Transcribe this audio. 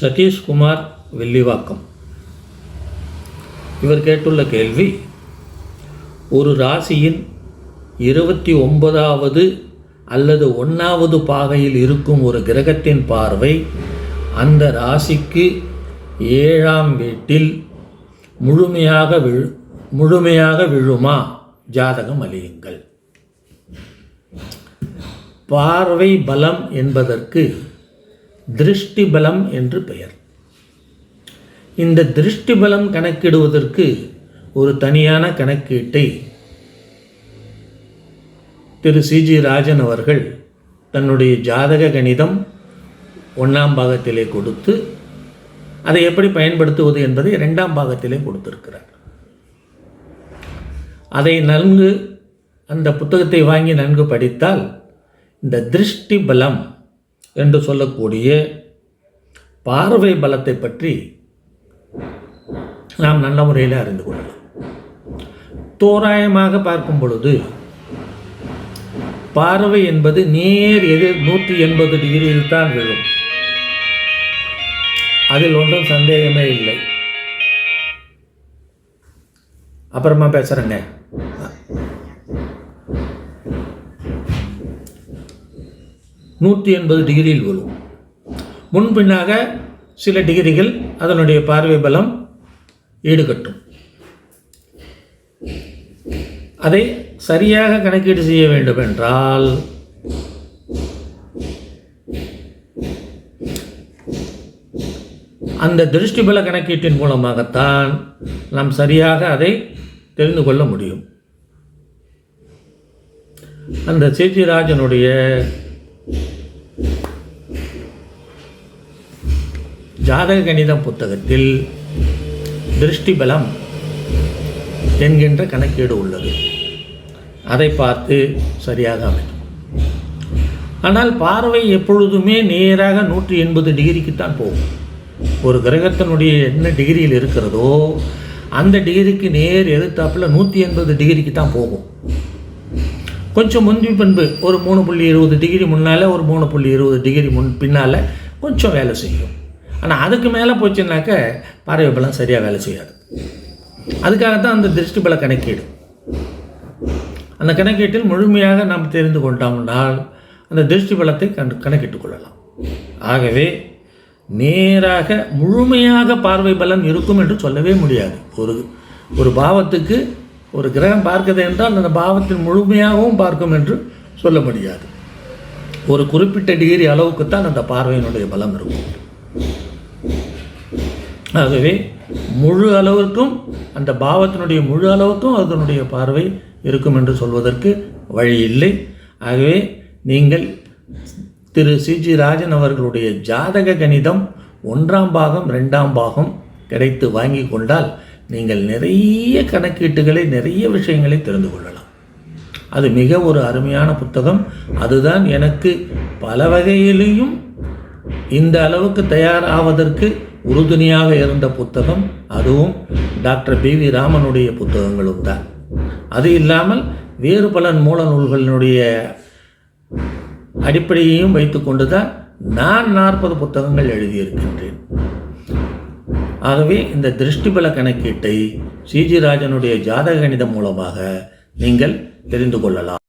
சதீஷ்குமார் வெள்ளிவாக்கம் இவர் கேட்டுள்ள கேள்வி ஒரு ராசியின் இருபத்தி ஒன்பதாவது அல்லது ஒன்றாவது பாகையில் இருக்கும் ஒரு கிரகத்தின் பார்வை அந்த ராசிக்கு ஏழாம் வீட்டில் முழுமையாக விழு முழுமையாக விழுமா? ஜாதகம் அழியுங்கள். பார்வை பலம் என்பதற்கு திருஷ்டி பலம் என்று பெயர். இந்த திருஷ்டி பலம் கணக்கிடுவதற்கு ஒரு தனியான கணக்கீட்டை திரு சிஜி ராஜன் அவர்கள் தன்னுடைய ஜாதக கணிதம் ஒன்றாம் பாகத்திலே கொடுத்து அதை எப்படி பயன்படுத்துவது என்பதை ரெண்டாம் பாகத்திலே கொடுத்திருக்கிறார். அதை நன்கு அந்த புத்தகத்தை வாங்கி நன்கு படித்தால் இந்த திருஷ்டி பலம் என்று சொல்லக்கூடிய பார்வை பலத்தை பற்றி நாம் நல்ல முறையில் அறிந்து கொள்ளலாம். தோராயமாக பார்க்கும் பொழுது பார்வை என்பது நேர் எதிர் நூற்றி எண்பது டிகிரியில் தான் விழும். அதில் ஒன்றும் சந்தேகமே இல்லை. அப்புறமா பேசுகிறேங்க நூற்றி எண்பது டிகிரியில் விழும். முன்பின்னாக சில டிகிரிகள் அதனுடைய பார்வை பலம் ஈடுகட்டும். அதை சரியாக கணக்கீடு செய்ய வேண்டும் என்றால் அந்த திருஷ்டிபல கணக்கீட்டின் மூலமாகத்தான் நாம் சரியாக அதை தெரிந்து கொள்ள முடியும். அந்த சேத்திராஜனுடைய ஜாதக கணிதம் புத்தகத்தில் திருஷ்டிபலம் என்கின்ற கணக்கீடு உள்ளது. அதை பார்த்து சரியாக அமைக்கும் ஆனால் பார்வை எப்பொழுதுமே நேராக நூற்றி எண்பது டிகிரிக்குத்தான் போகும். ஒரு கிரகத்தினுடைய என்ன டிகிரியில் இருக்கிறதோ அந்த டிகிரிக்கு நேர் எதிர்த்தாப்பில் நூற்றி எண்பது டிகிரிக்கு தான் போகும். கொஞ்சம் முந்தி பண்பு ஒரு மூணு புள்ளி இருபது டிகிரி முன்னால் ஒரு மூணு புள்ளி இருபது டிகிரி முன் பின்னால் கொஞ்சம் வேலை செய்யும். ஆனால் அதுக்கு மேலே போச்சுன்னாக்க பார்வை பலம் சரியாக வேலை செய்யாது. அதுக்காகத்தான் அந்த திருஷ்டி பல கணக்கீடு. அந்த கணக்கீட்டில் முழுமையாக நாம் தெரிந்து கொண்டோம்னால் அந்த திருஷ்டி பலத்தை கண் கணக்கிட்டு கொள்ளலாம். ஆகவே நேராக முழுமையாக பார்வை பலன் இருக்கும் என்று சொல்லவே முடியாது. ஒரு ஒரு பாவத்துக்கு ஒரு கிரகம் பார்க்கிறது என்றால் அந்த பாவத்தின் முழுமையாகவும் பார்க்கும் என்று சொல்ல முடியாது. ஒரு குறிப்பிட்ட டிகிரி அளவுக்குத்தான் அந்த பார்வையினுடைய பலம் இருக்கும். ஆகவே முழு அளவிற்கும் அந்த பாவத்தினுடைய முழு அளவுக்கும் அதனுடைய பார்வை இருக்கும் என்று சொல்வதற்கு வழி இல்லை. ஆகவே நீங்கள் திரு சிஜி ராஜன் அவர்களுடைய ஜாதக கணிதம் ஒன்றாம் பாகம் ரெண்டாம் பாகம் கிடைத்து வாங்கி கொண்டால் நீங்கள் நிறைய கணக்கீட்டுகளை நிறைய விஷயங்களை தெரிந்து கொள்ளலாம். அது மிக ஒரு அருமையான புத்தகம். அதுதான் எனக்கு பல வகையிலையும் இந்த அளவுக்கு தயாராவதற்கு உறுதுணையாக இருந்த புத்தகம். அதுவும் டாக்டர் பி வி ராமனுடைய புத்தகங்களும் தான். அது இல்லாமல் வேறு பல மூல நூல்களினுடைய அடிப்படையையும் வைத்துக்கொண்டு தான் நான் நாற்பது புத்தகங்கள் எழுதியிருக்கின்றேன். ஆகவே இந்த திருஷ்டிபல கணக்கீட்டை சிஜி ராஜனுடைய ஜாதக கணிதம் மூலமாக நீங்கள் தெரிந்து கொள்ளலாம்.